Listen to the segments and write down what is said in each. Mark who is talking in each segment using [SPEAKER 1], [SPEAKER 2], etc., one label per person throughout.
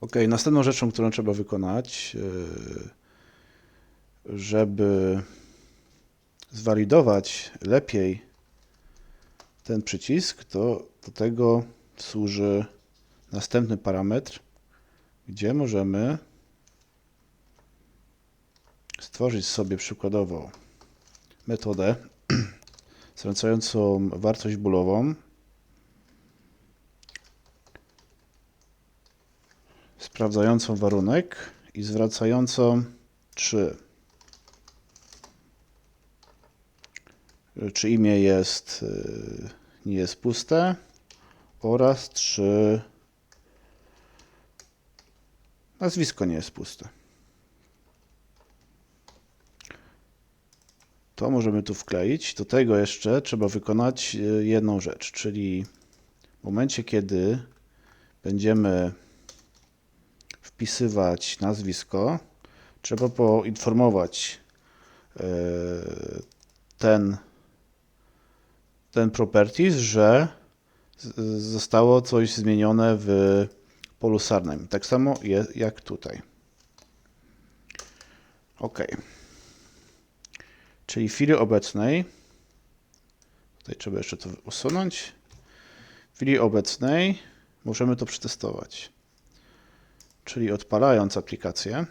[SPEAKER 1] Ok, następną rzeczą, którą trzeba wykonać, yy, żeby zwalidować lepiej ten przycisk, to do tego służy następny parametr, gdzie możemy stworzyć sobie przykładowo metodę zwracającą wartość bólową sprawdzającą warunek i zwracającą czy czy imię jest y, nie jest puste oraz czy nazwisko nie jest puste. To możemy tu wkleić. Do tego jeszcze trzeba wykonać y, jedną rzecz, czyli w momencie, kiedy będziemy wpisywać nazwisko, trzeba poinformować e, ten, ten properties, że zostało coś zmienione w polu sarnym. Tak samo jak tutaj. OK. Czyli w chwili obecnej, tutaj trzeba jeszcze to usunąć. W chwili obecnej możemy to przetestować czyli odpalając aplikację.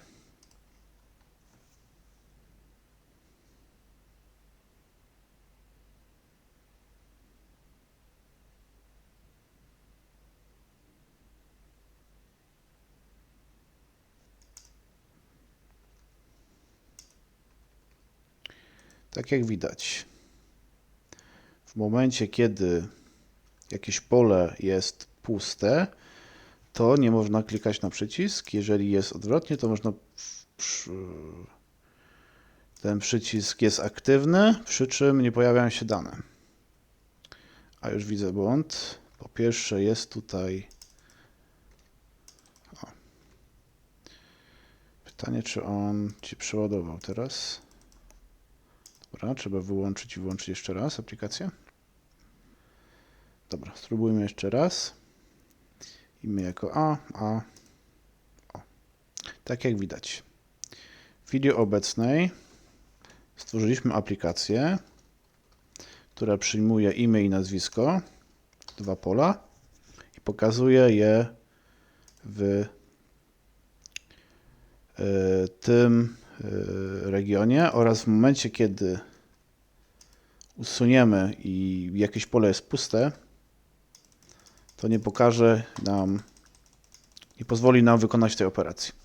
[SPEAKER 1] Tak jak widać, w momencie kiedy jakieś pole jest puste, to nie można klikać na przycisk. Jeżeli jest odwrotnie, to można. Ten przycisk jest aktywny, przy czym nie pojawiają się dane. A już widzę błąd. Po pierwsze, jest tutaj. O. Pytanie, czy on ci przeładował teraz. Dobra, trzeba wyłączyć i włączyć jeszcze raz aplikację. Dobra, spróbujmy jeszcze raz. Imię jako A, A. O. Tak jak widać. W chwili obecnej stworzyliśmy aplikację, która przyjmuje imię i nazwisko, dwa pola i pokazuje je w e, tym e, regionie oraz w momencie, kiedy usuniemy i jakieś pole jest puste, to nie pokaże nam, nie pozwoli nam wykonać tej operacji.